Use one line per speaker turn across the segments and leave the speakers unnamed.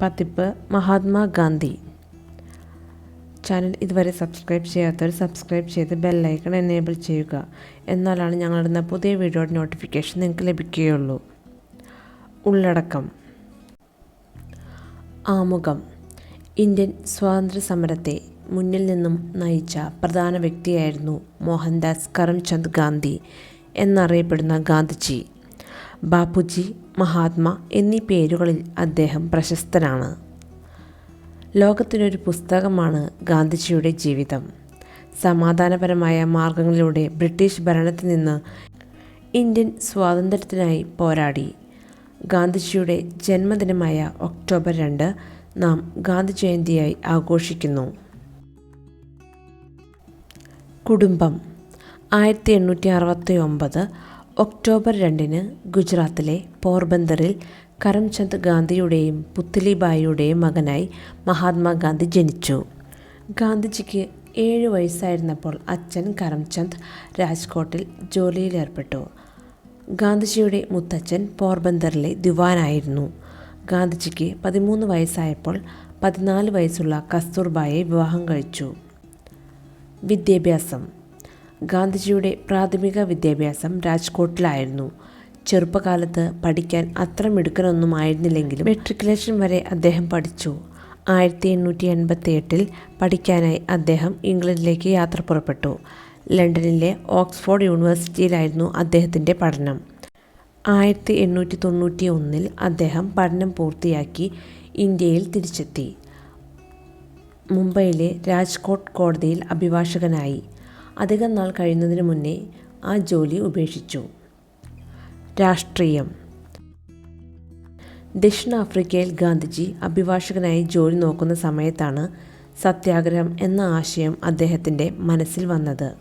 പതിപ്പ് മഹാത്മാഗാന്ധി. ചാനൽ ഇതുവരെ സബ്സ്ക്രൈബ് ചെയ്യാത്തവർ സബ്സ്ക്രൈബ് ചെയ്ത് ബെല്ലൈക്കൺ എനേബിൾ ചെയ്യുക. എന്നാലാണ് ഞങ്ങളിടുന്ന പുതിയ വീഡിയോയുടെ നോട്ടിഫിക്കേഷൻ നിങ്ങൾക്ക് ലഭിക്കുകയുള്ളൂ. ഉള്ളടക്കം. ആമുഖം. ഇന്ത്യൻ സ്വാതന്ത്ര്യ സമരത്തെ മുന്നിൽ നിന്നും നയിച്ച പ്രധാന വ്യക്തിയായിരുന്നു മോഹൻദാസ് കരംചന്ദ് ഗാന്ധി എന്നറിയപ്പെടുന്ന ഗാന്ധിജി. ബാപ്പുജി മഹാത്മ എന്നീ പേരുകളിൽ അദ്ദേഹം പ്രശസ്തനാണ്. ലോകത്തിനൊരു പുസ്തകമാണ് ഗാന്ധിജിയുടെ ജീവിതം. സമാധാനപരമായ മാർഗങ്ങളിലൂടെ ബ്രിട്ടീഷ് ഭരണത്തിൽ നിന്ന് ഇന്ത്യൻ സ്വാതന്ത്ര്യത്തിനായി പോരാടി. ഗാന്ധിജിയുടെ ജന്മദിനമായ ഒക്ടോബർ രണ്ട് നാം ഗാന്ധി ജയന്തിയായി ആഘോഷിക്കുന്നു. കുടുംബം. ആയിരത്തി എണ്ണൂറ്റി അറുപത്തി ഒമ്പത് ഒക്ടോബർ രണ്ടിന് ഗുജറാത്തിലെ പോർബന്ദറിൽ കരംചന്ദ് ഗാന്ധിയുടെയും പുത്ലിബായിയുടെയും മകനായി മഹാത്മാഗാന്ധി ജനിച്ചു. ഗാന്ധിജിക്ക് ഏഴ് വയസ്സായിരുന്നപ്പോൾ അച്ഛൻ കരംചന്ദ് രാജ്കോട്ടിൽ ജോലിയിലേർപ്പെട്ടു. ഗാന്ധിജിയുടെ മുത്തച്ഛൻ പോർബന്തറിലെ ദിവാനായിരുന്നു. ഗാന്ധിജിക്ക് പതിമൂന്ന് വയസ്സായപ്പോൾ പതിനാല് വയസ്സുള്ള കസ്തൂർബായെ വിവാഹം കഴിച്ചു. വിദ്യാഭ്യാസം ഗാന്ധിജിയുടെ പ്രാഥമിക വിദ്യാഭ്യാസം രാജ്കോട്ടിലായിരുന്നു. ചെറുപ്പകാലത്ത് പഠിക്കാൻ അത്ര മിടുക്കനൊന്നും ആയിരുന്നില്ലെങ്കിലും മെട്രിക്കുലേഷൻ വരെ അദ്ദേഹം പഠിച്ചു. ആയിരത്തി എണ്ണൂറ്റി എൺപത്തി എട്ടിൽ പഠിക്കാനായി അദ്ദേഹം ഇംഗ്ലണ്ടിലേക്ക് യാത്ര പുറപ്പെട്ടു. ലണ്ടനിലെ ഓക്സ്ഫോർഡ് യൂണിവേഴ്സിറ്റിയിലായിരുന്നു അദ്ദേഹത്തിന്റെ പഠനം. ആയിരത്തി എണ്ണൂറ്റി തൊണ്ണൂറ്റി ഒന്നിൽ അദ്ദേഹം പഠനം പൂർത്തിയാക്കി ഇന്ത്യയിൽ തിരിച്ചെത്തി. മുംബൈയിലെ രാജ്കോട്ട് കോടതിയിൽ അഭിഭാഷകനായി. അധികം നാൾ കഴിയുന്നതിന് മുന്നേ ആ ജോലി ഉപേക്ഷിച്ചു. രാഷ്ട്രീയം. ദക്ഷിണാഫ്രിക്കയിൽ ഗാന്ധിജി അഭിഭാഷകനായി ജോലി നോക്കുന്ന സമയത്താണ് സത്യാഗ്രഹം എന്ന ആശയം അദ്ദേഹത്തിന്റെ മനസ്സിൽ വന്നത്.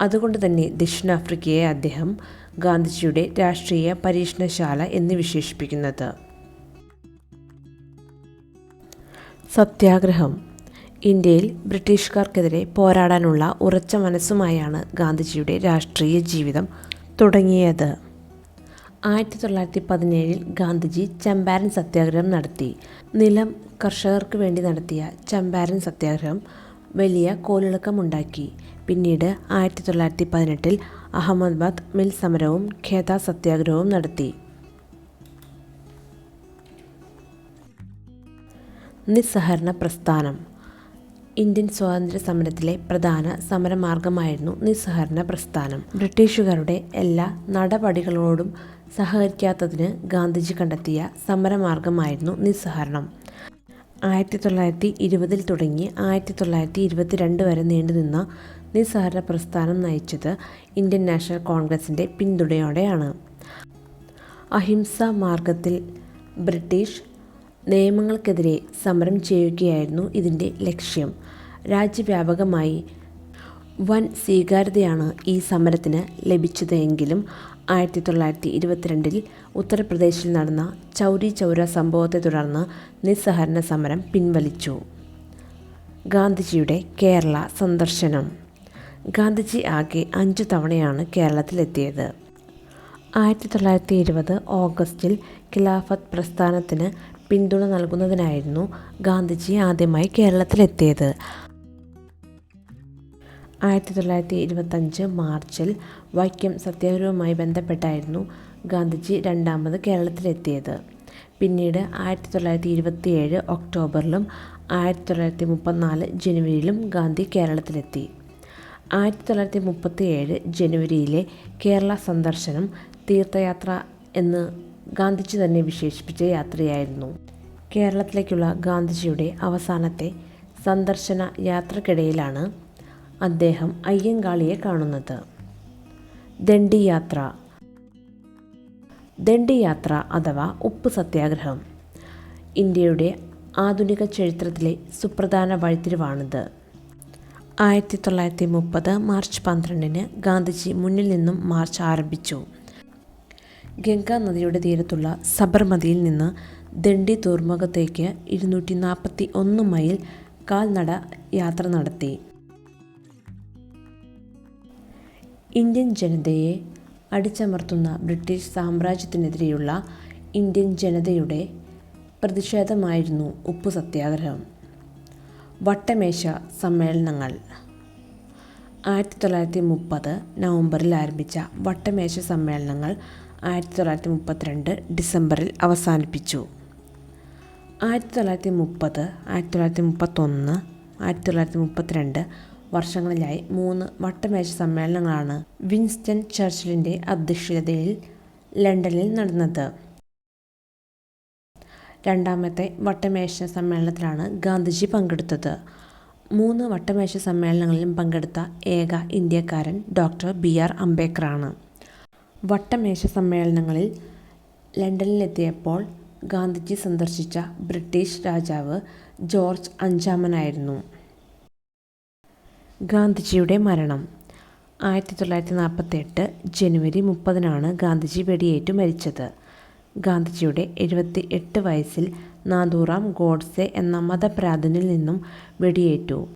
അതുകൊണ്ട് തന്നെ ദക്ഷിണാഫ്രിക്കയെ അദ്ദേഹം ഗാന്ധിജിയുടെ രാഷ്ട്രീയ പരീക്ഷണശാല എന്ന് വിശേഷിപ്പിക്കുന്നത്. സത്യാഗ്രഹം. ഇന്ത്യയിൽ ബ്രിട്ടീഷുകാർക്കെതിരെ പോരാടാനുള്ള ഉറച്ച മനസ്സുമായാണ് ഗാന്ധിജിയുടെ രാഷ്ട്രീയ ജീവിതം തുടങ്ങിയത്. ആയിരത്തി തൊള്ളായിരത്തി പതിനേഴിൽ ഗാന്ധിജി ചമ്പാരൻ സത്യാഗ്രഹം നടത്തി. നിലം കർഷകർക്ക് വേണ്ടി നടത്തിയ ചമ്പാരൻ സത്യാഗ്രഹം വലിയ കോലിളക്കമുണ്ടാക്കി. പിന്നീട് ആയിരത്തി തൊള്ളായിരത്തി പതിനെട്ടിൽ അഹമ്മദാബാദ് മിൽ സമരവും ഖേദ സത്യാഗ്രഹവും നടത്തി. നിസ്സഹരണ പ്രസ്ഥാനം ഇന്ത്യൻ സ്വാതന്ത്ര്യ സമരത്തിലെ പ്രധാന സമരമാർഗമായിരുന്നു നിസ്സഹരണ പ്രസ്ഥാനം. ബ്രിട്ടീഷുകാരുടെ എല്ലാ നടപടികളോടും സഹകരിക്കാത്തതിന് ഗാന്ധിജി കണ്ടെത്തിയ സമരമാർഗമായിരുന്നു നിസ്സഹരണം ആയിരത്തി തൊള്ളായിരത്തി ഇരുപതിൽ തുടങ്ങി ആയിരത്തി തൊള്ളായിരത്തി ഇരുപത്തിരണ്ട് വരെ നീണ്ടുനിന്ന നിസ്സഹരണ പ്രസ്ഥാനം നയിച്ചത് ഇന്ത്യൻ നാഷണൽ കോൺഗ്രസിന്റെ പിന്തുണയോടെയാണ്. അഹിംസ മാർഗത്തിൽ ബ്രിട്ടീഷ് നിയമങ്ങൾക്കെതിരെ സമരം ചെയ്യുകയായിരുന്നു ഇതിന്റെ ലക്ഷ്യം. രാജ്യവ്യാപകമായി വൻ സ്വീകാര്യതയാണ് ഈ സമരത്തിന് ലഭിച്ചതെങ്കിലും ആയിരത്തി തൊള്ളായിരത്തി ഇരുപത്തിരണ്ടിൽ ഉത്തർപ്രദേശിൽ നടന്ന ചൗരി ചൗര സംഭവത്തെ തുടർന്ന് നിസ്സഹരണ സമരം പിൻവലിച്ചു. ഗാന്ധിജിയുടെ കേരള സന്ദർശനം. ഗാന്ധിജി ആകെ അഞ്ചു തവണയാണ് കേരളത്തിലെത്തിയത്. ആയിരത്തി തൊള്ളായിരത്തി ഇരുപത് ഓഗസ്റ്റിൽ ഖിലാഫത്ത് പ്രസ്ഥാനത്തിന് പിന്തുണ നൽകുന്നതിനായിരുന്നു ഗാന്ധിജി ആദ്യമായി കേരളത്തിലെത്തിയത്. ആയിരത്തി തൊള്ളായിരത്തി ഇരുപത്തഞ്ച് മാർച്ചിൽ വൈക്കം സത്യാഗ്രഹവുമായി ബന്ധപ്പെട്ടായിരുന്നു ഗാന്ധിജി രണ്ടാമത് കേരളത്തിലെത്തിയത്. പിന്നീട് ആയിരത്തി തൊള്ളായിരത്തി ഇരുപത്തിയേഴ് ഒക്ടോബറിലും ആയിരത്തി തൊള്ളായിരത്തി മുപ്പത്തിനാല് ജനുവരിയിലും ഗാന്ധി കേരളത്തിലെത്തി. ആയിരത്തി തൊള്ളായിരത്തി മുപ്പത്തിയേഴ് ജനുവരിയിലെ കേരള സന്ദർശനം തീർത്ഥയാത്ര എന്ന് ഗാന്ധിജി തന്നെ വിശേഷിപ്പിച്ച യാത്രയായിരുന്നു. കേരളത്തിലേക്കുള്ള ഗാന്ധിജിയുടെ അവസാനത്തെ സന്ദർശന യാത്രക്കിടയിലാണ് അദ്ദേഹം അയ്യങ്കാളിയെ കാണുന്നത്. ദണ്ഡി യാത്ര ദണ്ഡി യാത്ര അഥവാ ഉപ്പ് സത്യാഗ്രഹം. ഇന്ത്യയുടെ ആധുനിക ചരിത്രത്തിലെ സുപ്രധാന വഴിത്തിരിവാണിത്. ആയിരത്തി തൊള്ളായിരത്തി മുപ്പത് മാർച്ച് പന്ത്രണ്ടിന് ഗാന്ധിജി മുന്നിൽ നിന്നും മാർച്ച് ആരംഭിച്ചു. ഗംഗാ നദിയുടെ തീരത്തുള്ള സബർമതിയിൽ നിന്ന് ദണ്ഡി തുറമുഖത്തേക്ക് ഇരുന്നൂറ്റി നാൽപ്പത്തി ഒന്ന് മൈൽ കാൽനട യാത്ര നടത്തി. ഇന്ത്യൻ ജനതയെ അടിച്ചമർത്തുന്ന ബ്രിട്ടീഷ് സാമ്രാജ്യത്തിനെതിരെയുള്ള ഇന്ത്യൻ ജനതയുടെ പ്രതിഷേധമായിരുന്നു ഉപ്പു സത്യാഗ്രഹം. വട്ടമേശ സമ്മേളനങ്ങൾ. ആയിരത്തി തൊള്ളായിരത്തി മുപ്പത് നവംബറിൽ ആരംഭിച്ച വട്ടമേശ സമ്മേളനങ്ങൾ ആയിരത്തി തൊള്ളായിരത്തി മുപ്പത്തിരണ്ട് ഡിസംബറിൽ അവസാനിപ്പിച്ചു. ആയിരത്തി തൊള്ളായിരത്തി മുപ്പത് ആയിരത്തി തൊള്ളായിരത്തി മുപ്പത്തൊന്ന് ആയിരത്തി തൊള്ളായിരത്തി മുപ്പത്തിരണ്ട് വർഷങ്ങളിലായി മൂന്ന് വട്ടമേശ സമ്മേളനങ്ങളാണ് വിൻസ്റ്റൺ ചർച്ചിലിന്റെ അധ്യക്ഷതയിൽ ലണ്ടനിൽ നടന്നത്. രണ്ടാമത്തെ വട്ടമേശ സമ്മേളനത്തിലാണ് ഗാന്ധിജി പങ്കെടുത്തത്. മൂന്ന് വട്ടമേശ സമ്മേളനങ്ങളിലും പങ്കെടുത്ത ഏക ഇന്ത്യക്കാരൻ ഡോക്ടർ ബി ആർ അംബേദ്കറാണ്. വട്ടമേശ സമ്മേളനങ്ങളിൽ ലണ്ടനിലെത്തിയപ്പോൾ ഗാന്ധിജി സന്ദർശിച്ച ബ്രിട്ടീഷ് രാജാവ് ജോർജ് അഞ്ചാമനായിരുന്നു. ഗാന്ധിജിയുടെ മരണം. ആയിരത്തി തൊള്ളായിരത്തി നാൽപ്പത്തെട്ട് ജനുവരി മുപ്പതിനാണ് ഗാന്ധിജി വെടിയേറ്റു മരിച്ചത്. ഗാന്ധിജിയുടെ എഴുപത്തി എട്ട് വയസ്സിൽ നാദൂറാം ഗോഡ്സെ എന്ന മതഭ്രാന്തനിൽ നിന്നും വെടിയേറ്റു.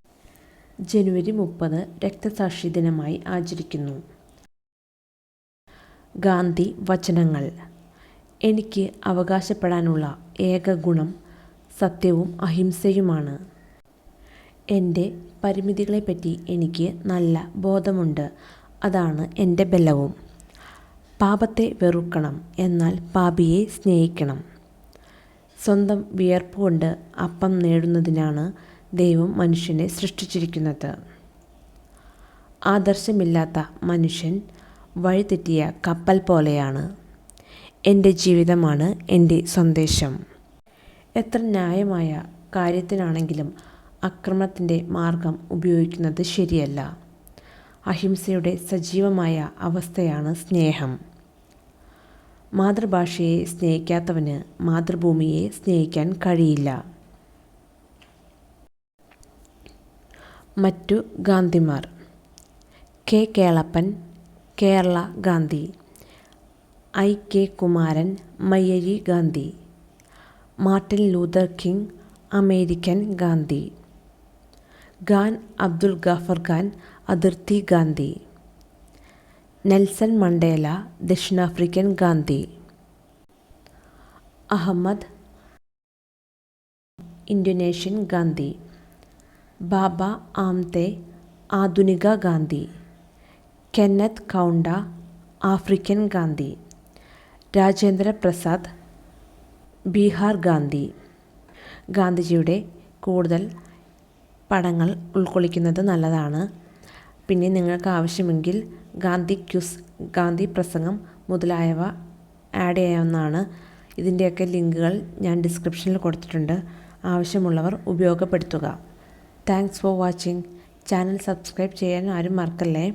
ജനുവരി മുപ്പത് രക്തസാക്ഷി ദിനമായി ആചരിക്കുന്നു. ഗാന്ധി വചനങ്ങൾ. എനിക്ക് അവകാശപ്പെടാനുള്ള ഏക ഗുണം സത്യവും അഹിംസയുമാണ്. എന്റെ പരിമിതികളെപ്പറ്റി എനിക്ക് നല്ല ബോധമുണ്ട്. അതാണ് എന്റെ ബലവും. പാപത്തെ വെറുക്കണം എന്നാൽ പാപിയെ സ്നേഹിക്കണം. സ്വന്തം വിയർപ്പ് കൊണ്ട് അപ്പം നേടുന്നതിനാണ് ദൈവം മനുഷ്യനെ സൃഷ്ടിച്ചിരിക്കുന്നത്. ആദർശമില്ലാത്ത മനുഷ്യൻ വഴിതെറ്റിയ കപ്പൽ പോലെയാണ് എന്റെ ജീവിതമാണ് എന്റെ സന്ദേശം. എത്ര ന്യായമായ കാര്യത്തിനാണെങ്കിലും അക്രമത്തിന്റെ മാർഗം ഉപയോഗിക്കുന്നത് ശരിയല്ല. അഹിംസയുടെ സജീവമായ അവസ്ഥയാണ് സ്നേഹം. മാതൃഭാഷയെ സ്നേഹിക്കാത്തവന് മാതൃഭൂമിയെ സ്നേഹിക്കാൻ കഴിയില്ല. മറ്റു ഗാന്ധിമാർ. K. Kelappan Kerala Gandhi. I. K. Kumaran Mayyazhi Gandhi. Martin Luther King American Gandhi. Khan Abdul Ghaffar Khan അതിർത്തി ഗാന്ധി. നെൽസൺ മണ്ടേല ദക്ഷിണാഫ്രിക്കൻ ഗാന്ധി. Ahmed Indonesian Gandhi. ബാബ ആംതെ ആധുനിക Gandhi. Kenneth Kaunda African Gandhi Rajendra Prasad Bihar Gandhi. ഗാന്ധിജിയുടെ കൂടുതൽ പടങ്ങൾ ഉൾക്കൊള്ളിക്കുന്നത് നല്ലതാണ്. പിന്നെ നിങ്ങൾക്ക് ആവശ്യമെങ്കിൽ ഗാന്ധി ക്യുസ് ഗാന്ധി പ്രസംഗം മുതലായവ ആഡ് ചെയ്യാവുന്നതാണ്. ഇതിന്റെയൊക്കെ ലിങ്കുകൾ ഞാൻ ഡിസ്ക്രിപ്ഷനിൽ കൊടുത്തിട്ടുണ്ട്. ആവശ്യമുള്ളവർ ഉപയോഗപ്പെടുത്തുക. Thanks for watching channel subscribe ചെയ്യാൻ ആരും മറക്കല്ലേ?